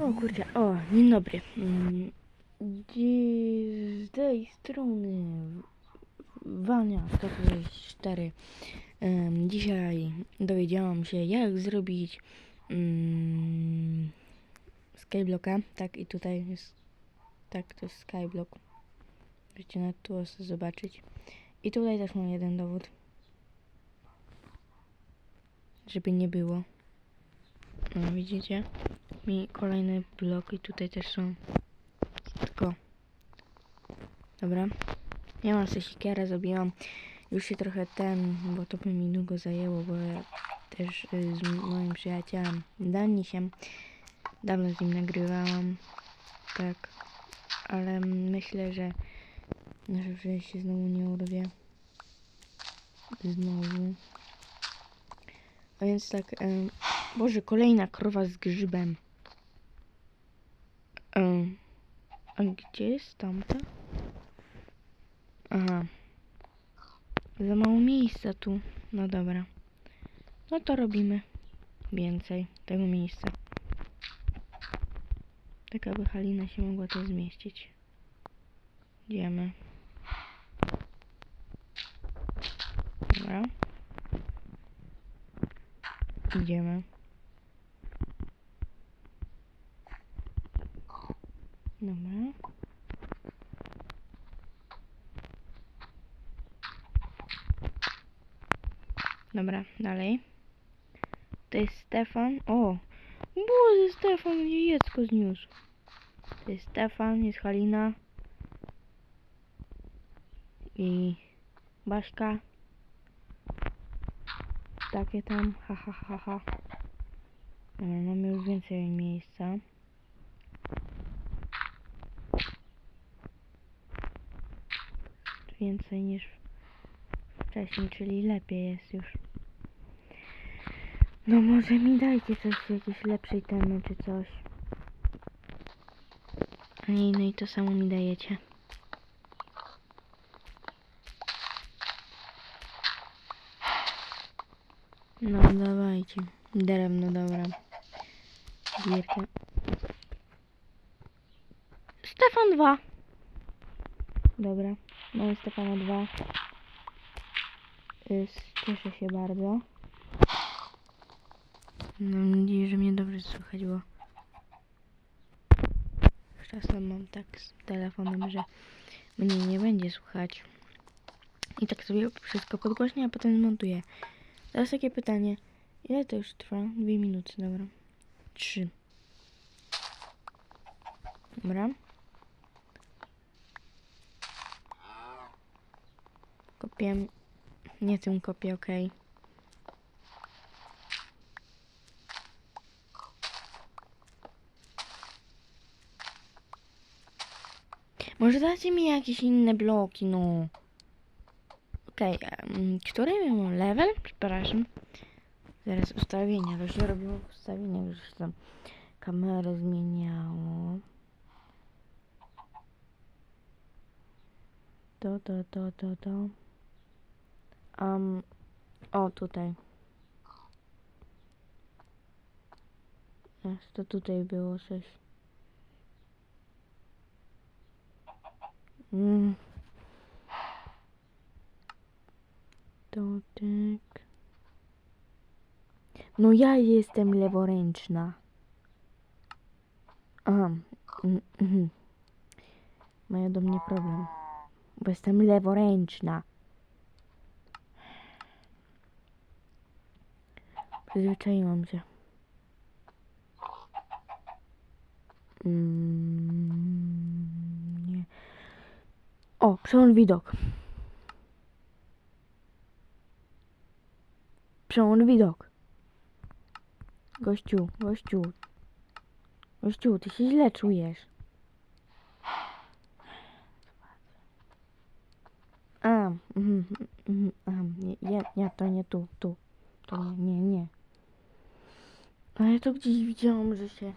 O kurczę, o, dzień dobry. Mm, Z tej strony Wania 104. Em, Dzisiaj dowiedziałam się jak zrobić mm, skyblocka. Tak i tutaj jest, tak to jest skyblock. Możecie na tu zobaczyć. I tutaj też mam jeden dowód. Żeby nie było. No widzicie? Mi kolejny blok i tutaj też są. Tylko. Dobra. Ja mam sobie siekierę, zrobiłam. Już się trochę ten, bo to by mi długo zajęło, bo ja też y, z moim przyjacielem Danisiem dawno z nim nagrywałam. Tak. Ale myślę, że nasze że się znowu nie urwie. Znowu. A więc tak, em, Boże, kolejna krowa z grzybem. A gdzie jest tamta? Aha. Za mało miejsca tu. No dobra. No to robimy więcej tego miejsca. Tak aby Halina się mogła tu zmieścić. Idziemy. Dobra. Idziemy. Dobra. Dobra, dalej. To jest Stefan. O! Boże, Stefan mnie jecko zniósł. To jest Stefan, jest Halina. I Baśka. Takie tam, ha ha ha ha. Dobra, mamy już więcej miejsca. Więcej niż wcześniej, czyli lepiej jest już. No może mi dajcie coś, jakieś lepszej temy czy coś. Nie, no i to samo mi dajecie. No dawajcie. Drewno, dobra. Gierkę. Stefan 2. Dobra. Mamy Stefana 2. Y, Cieszę się bardzo. Mam nadzieję, że mnie dobrze słychać, bo czasem mam tak z telefonem, że mnie nie będzie słychać. I tak sobie wszystko podgłośnie, a potem montuję. Teraz takie pytanie. Ile to już trwa? Dwie minuty, dobra. Trzy. Dobra. Kopię. Nie tym kopię, okej. Może dajcie mi jakieś inne bloki, no. Okej, em, który mam level? Przepraszam. Zaraz ustawienia, się robiło w ustawieniach, już się tam kamerę zmieniało. To, to, to, to, to. Um, o, tutaj. Jest, to tutaj było coś. Mm. To tak. No ja jestem leworęczna. Aha. Mm, mhm. Mają do mnie problem. Bo jestem leworęczna. Przyzwyczaiłam się. Mm, nie. O, przełącz widok. Przełącz widok. Gościu, gościu. Gościu, ty się źle czujesz. A, mhm, mhm, aha, nie, to nie tu, tu. To nie, nie, nie. A ja to gdzieś widziałam, że się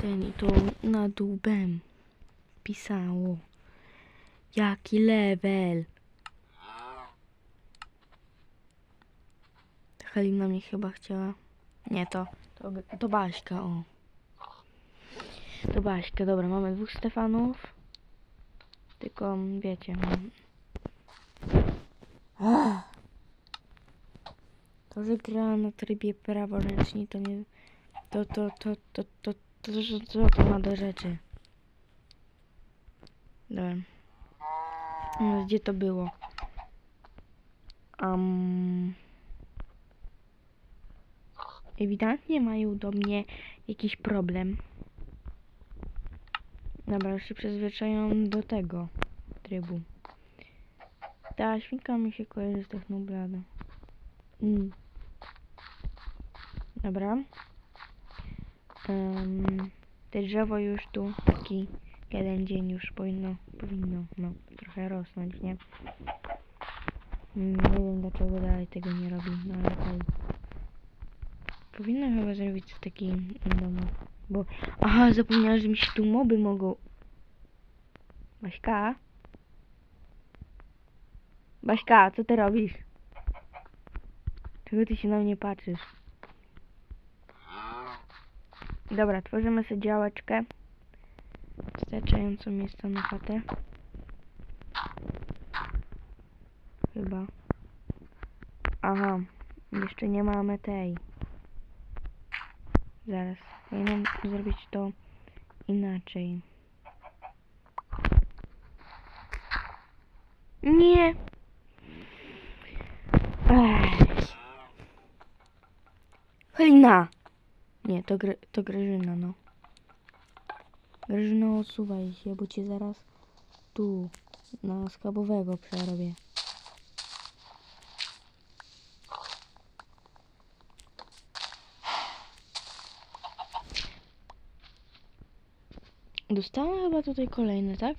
ten i to na dół bem pisało. Jaki level? Halina mnie chyba chciała. Nie, to, to, to Baśka, o. To Baśka, dobra, mamy dwóch Stefanów. Tylko, mm, wiecie... mm. Ach. To, że gra na trybie praworęczni, to nie... To, to, to, to, to, to, to, to, ma do rzeczy. Dobra. No, gdzie to było? Um... Ewidentnie mają do mnie jakiś problem. Dobra, już się przyzwyczają do tego trybu. Ta świnka mi się kojarzy z Technoblada. Mm. Dobra. Um, te drzewo już tu taki jeden dzień już powinno, powinno no, trochę rosnąć, nie? Mm, Nie wiem dlaczego dalej tego nie robi, no ale. Powinno chyba zrobić taki domu, bo... Aha, zapomniałam, że mi się tu moby mogą... Baśka? Baśka, co ty robisz? Czego ty się na mnie patrzysz? Dobra, tworzymy sobie działeczkę. Wystarczająco miejsca na chatę. Chyba. Aha, jeszcze nie mamy tej. Zaraz, powinienem zrobić to inaczej. Nie! Ech. Halina! Nie, to, gry, to Grażyna, no. Grażyna, odsuwaj się, bo cię zaraz tu, na schabowego przerobię. Dostałam chyba tutaj kolejne, tak?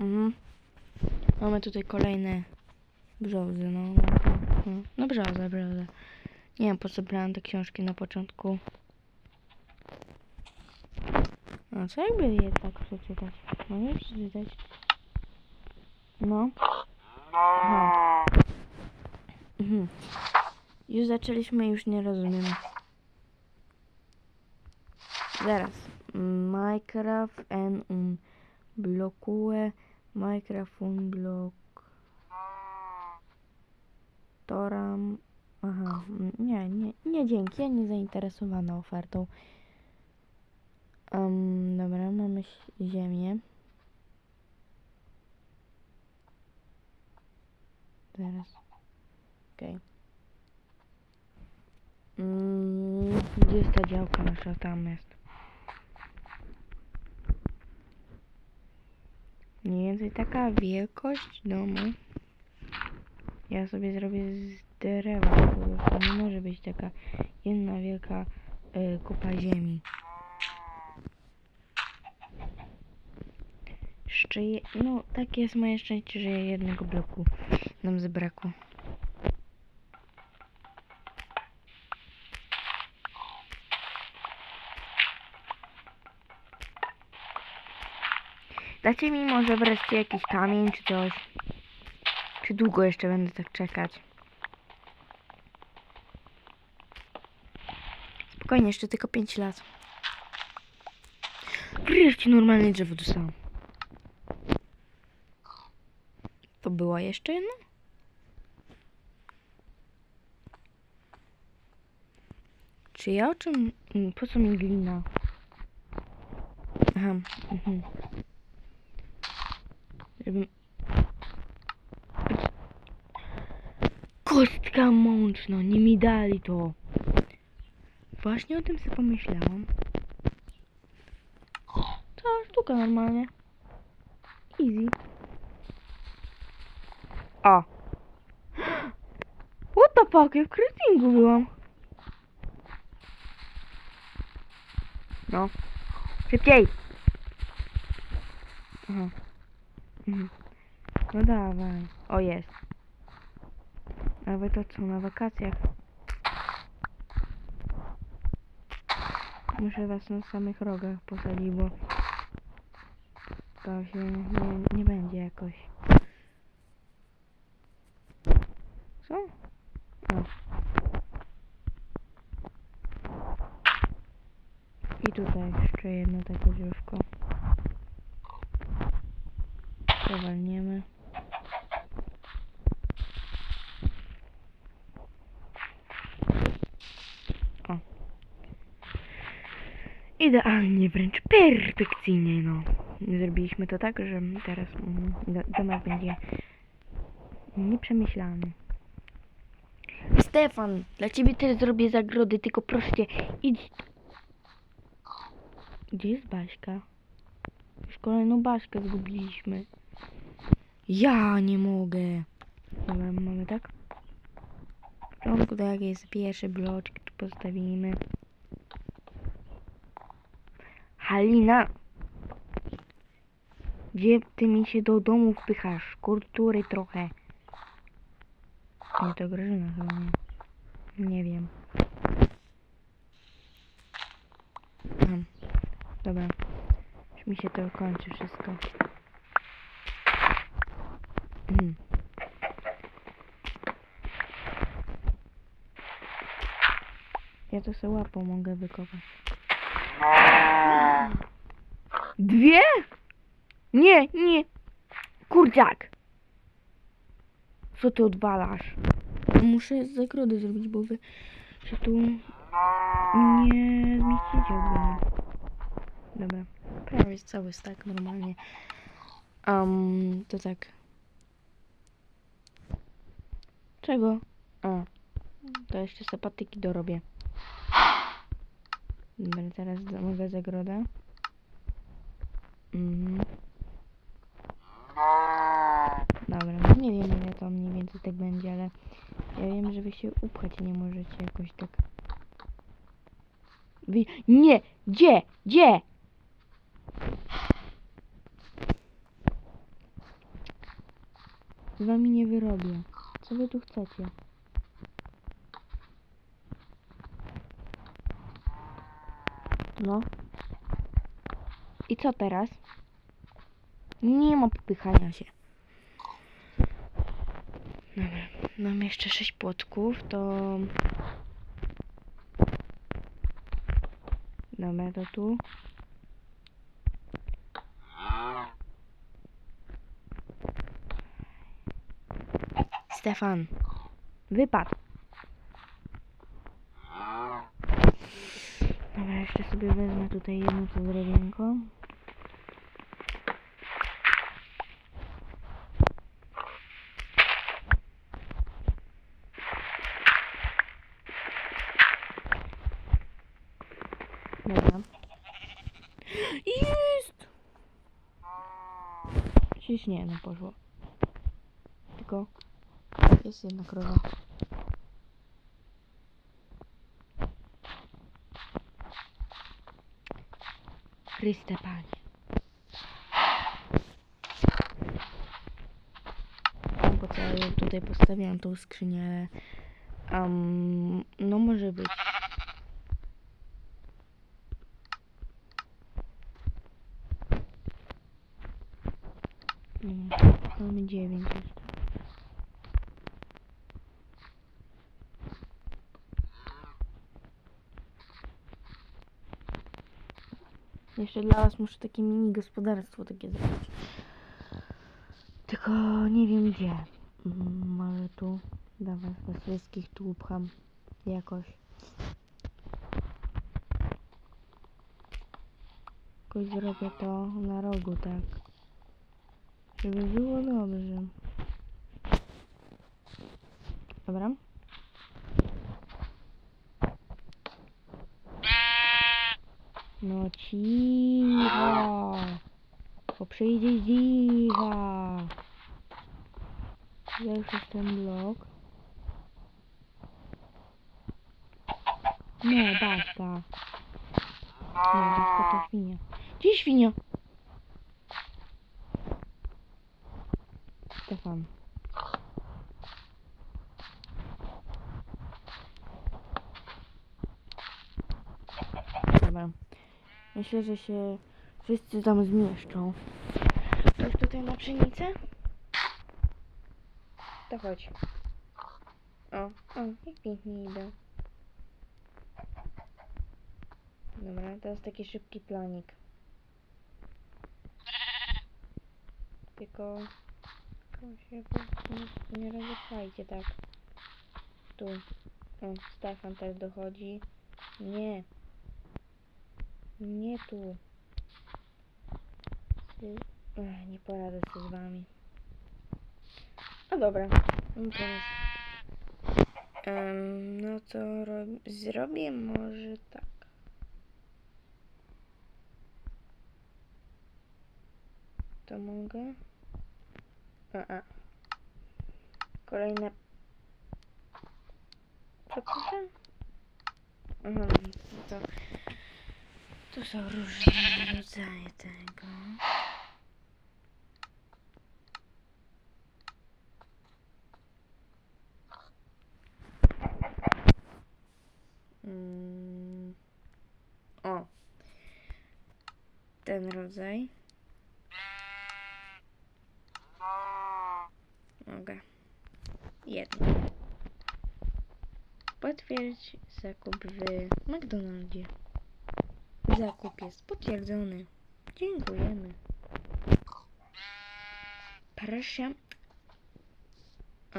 Mhm. Mamy tutaj kolejne brzozy, no. No, no, no brzoza. Nie wiem po co brałam te książki na początku. A co jakby je tak przeczytać? No nie przeczytać. No. Aha. Mhm. Już zaczęliśmy, już nie rozumiem. Zaraz. Minecraft en un. Minecraft un blok. Toram. Aha, nie, nie, nie dzięki, ja nie zainteresowana ofertą. Um, dobra, mamy ziemię. Zaraz. Okej. Mm, gdzie jest ta działka nasza? Tam jest. Mniej więcej taka wielkość domu. Ja sobie zrobię z drzewa, bo to nie może być taka jedna wielka y, kupa ziemi. Jeszcze je, no takie jest moje szczęście, że jednego bloku nam zabrakło. Dacie mi może wreszcie jakiś kamień czy coś? Czy długo jeszcze będę tak czekać? Spokojnie, jeszcze tylko 5 lat. Wreszcie normalne drzewo dostałam. To była jeszcze jedna? Czy ja o czym... mm, Po co mi glina? Aha, mhm. Kostka mączna, nie mi dali to. Właśnie o tym sobie pomyślałam. To sztuka normalnie. Easy. O. What the fuck, ja w krytingu byłam. No. Szybciej. Aha. Mhm. No dawaj. O, jest. A wy to co, na wakacjach? Muszę was na samych rogach posadzić, bo to się nie, nie będzie jakoś. Co? O. I tutaj jeszcze jedno takie drzewko. Powalniemy. O. Idealnie, wręcz perfekcyjnie, no. Zrobiliśmy to tak, że teraz mm, domek będzie nieprzemyślany. Stefan, dla ciebie też zrobię zagrody, tylko proszę cię, idź. Gdzie jest Baśka? Już kolejną Baśkę zgubiliśmy. Ja nie mogę. Dobra, mamy tak? W porządku, tak jest pierwszy bloczek, tu postawimy. Halina! Gdzie ty mi się do domu wpychasz? Kultury trochę. Nie, to Grażyna chyba nie. Nie wiem. Aha. Dobra. Już mi się to kończy wszystko. Mhm. Ja to sobie łapą mogę wykopać. Dwie? Nie, nie. Kurczak. Co ty odwalasz? Muszę zagrody zrobić, bo wy się tu nie zmieścicie ogólnie. Dobra. Prawie jest cały stack normalnie. Um, to tak. Czego? A. To jeszcze sobie patyki dorobię. Dobra, teraz mogę zagrodę. Mhm. Dobra, no nie wiem ile to mniej więcej tak będzie, ale ja wiem, że wy się upchać nie możecie jakoś tak. Wy... Nie! Gdzie? Gdzie? Z wami nie wyrobię. Co wy tu chcecie? No. I co teraz? Nie ma popychania się. Dobra, mam jeszcze sześć płotków, to... Dobra, to tu. Stefan, wypadł. Dobra, jeszcze sobie wezmę tutaj jedno to drewienko. Dobra. Jest! Czyż nie, no poszło. Tylko jest jedna krowa. Chryste Panie. Ja tutaj postawiłam tą skrzynię. Um, no może być. Nie wiem, mamy dziewięć jeszcze. Jeszcze dla was muszę takie mini gospodarstwo takie zrobić. Tylko nie wiem gdzie. Mm, Może tu dla was, was wszystkich tu upcham jakoś. Jakoś zrobię to na rogu, tak. Żeby było dobrze. Dobra. No cicho. Bo przyjdzie dziwa. Ja już jest ten blok. Nie, basta. Nie, basta to świnia. Gdzie świnia? Stefan. Dobra. Myślę, że się wszyscy tam zmieszczą. Ktoś tutaj na pszenicę? To chodź. O, o, jak pięknie idę. Dobra, teraz taki szybki planik. Tylko... tylko się nie, nie tak. Tu. O, Stefan też dochodzi. Nie. Nie tu. Ech, nie poradzę sobie z wami. No dobra. Em, no to rob... zrobię może tak. To mogę? A, a. Kolejne. Co? Aha, to. To są różne rodzaje tego. Mm. O. Ten rodzaj. Mogę. Jedno. Potwierdź zakup w McDonaldzie. Zakup jest potwierdzony. Dziękujemy. Proszę. A.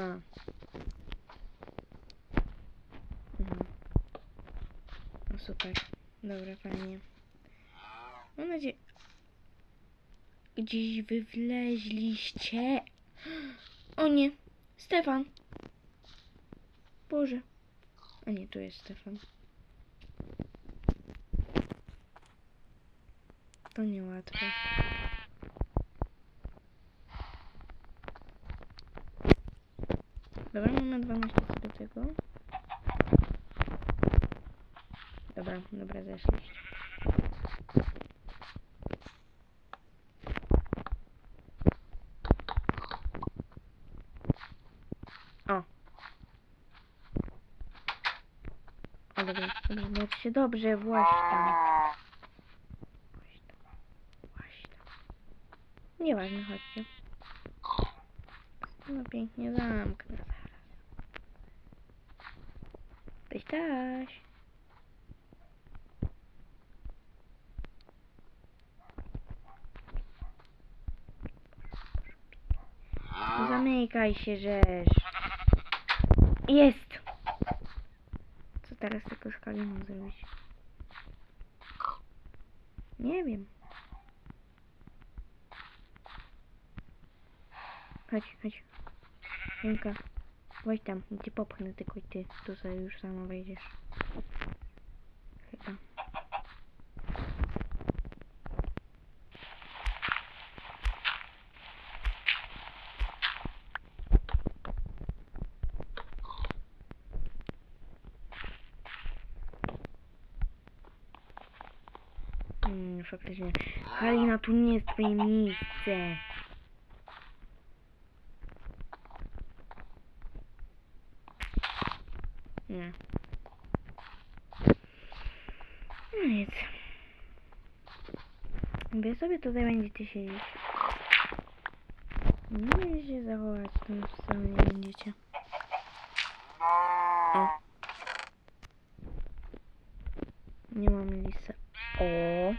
Mhm. No super. Dobra, fajnie. Mam nadzieję... Gdzieś wy wleźliście. O nie. Stefan. Boże. A nie, tu jest Stefan. To niełatwe. Dobra, mamy 12 co do tego. Dobra, dobra, zeszliście. O. O, dobra, dobrze, się dobrze. Właśnie tam. Właśnie tam. Nieważne, chodźcie. No pięknie zamknę zaraz. Tyś taś. Zamykaj się, żeż. Jest! Co teraz tylko z zrobić? Nie wiem. Chodź, chodź. Janka, chodź tam, cię popchnę tylko i ty. Tu sobie już sama wejdziesz. Chyba. Hmm, faktycznie. Halina, tu nie jest twoje miejsce. Nie. No nic. Tutaj będziecie siedzieć. Nie będziecie zachować, to wcale nie będziecie. O. Nie mam lisa. O.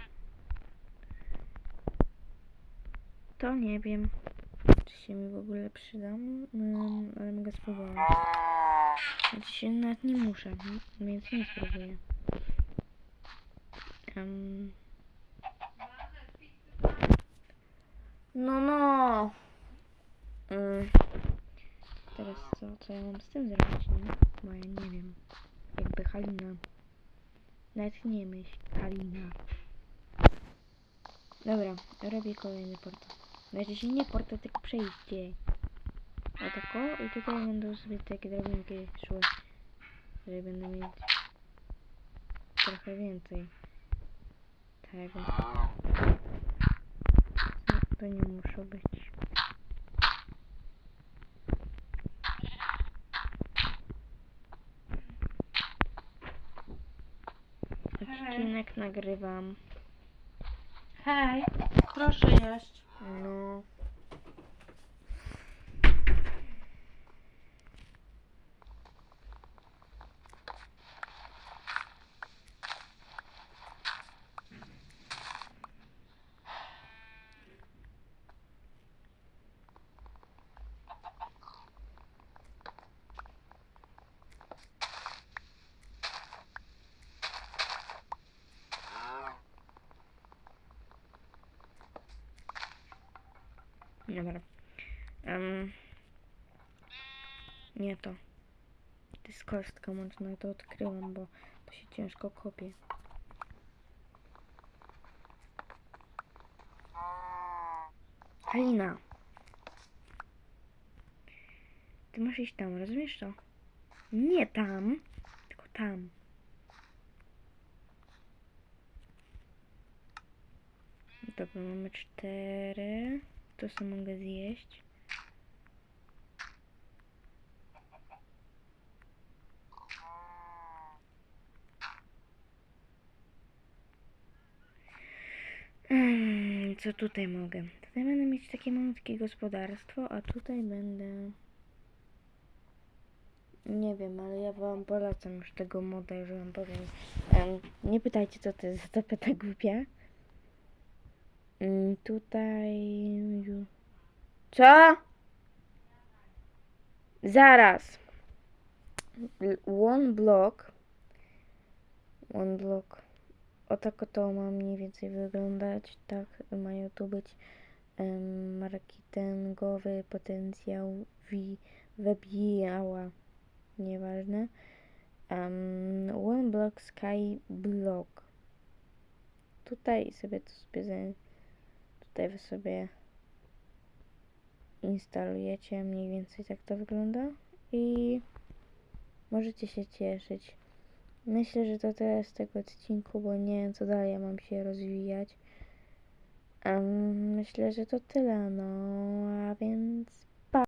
To nie wiem, czy się mi w ogóle przydam, mm, ale mogę spróbować. Znaczy się nawet nie muszę, więc nie spróbuję. Em. No, no. Mm. Teraz co, ja mam z tym zrobić, nie? Bo ja nie wiem. Jakby Halina. Nawet nie myśl, Halina. Dobra, robię kolejny portal. Znaczy się nie portal, tylko przejście. O tako i tutaj będą sobie takie drobinki szły. Że będę mieć trochę więcej tego. No, to nie muszą być. Nagrywam. Hej, proszę jeść. No. Dobra. Em, nie to. To jest kostka mocna, to odkryłam, bo to się ciężko kopie. Halina. Ty masz iść tam, rozumiesz to? Nie tam, tylko tam. Dobra, mamy cztery. To co mogę zjeść. Mm, Co tutaj mogę? Tutaj będę mieć takie malutkie gospodarstwo, a tutaj będę... Nie wiem, ale ja wam polecam już tego moda, że wam powiem. Em, nie pytajcie, co to jest za tapeta głupia. Mm, tutaj... Co? Zaraz. One block. One block. O tak to ma mniej więcej wyglądać. Tak mają tu być em, marketingowy potencjał wi- webijała. Nieważne. Um, one block sky block. Tutaj sobie to sobie za- tutaj wy sobie instalujecie, mniej więcej tak to wygląda i możecie się cieszyć. Myślę, że to tyle z tego odcinku, bo nie wiem co dalej mam się rozwijać. Em, myślę, że to tyle, no a więc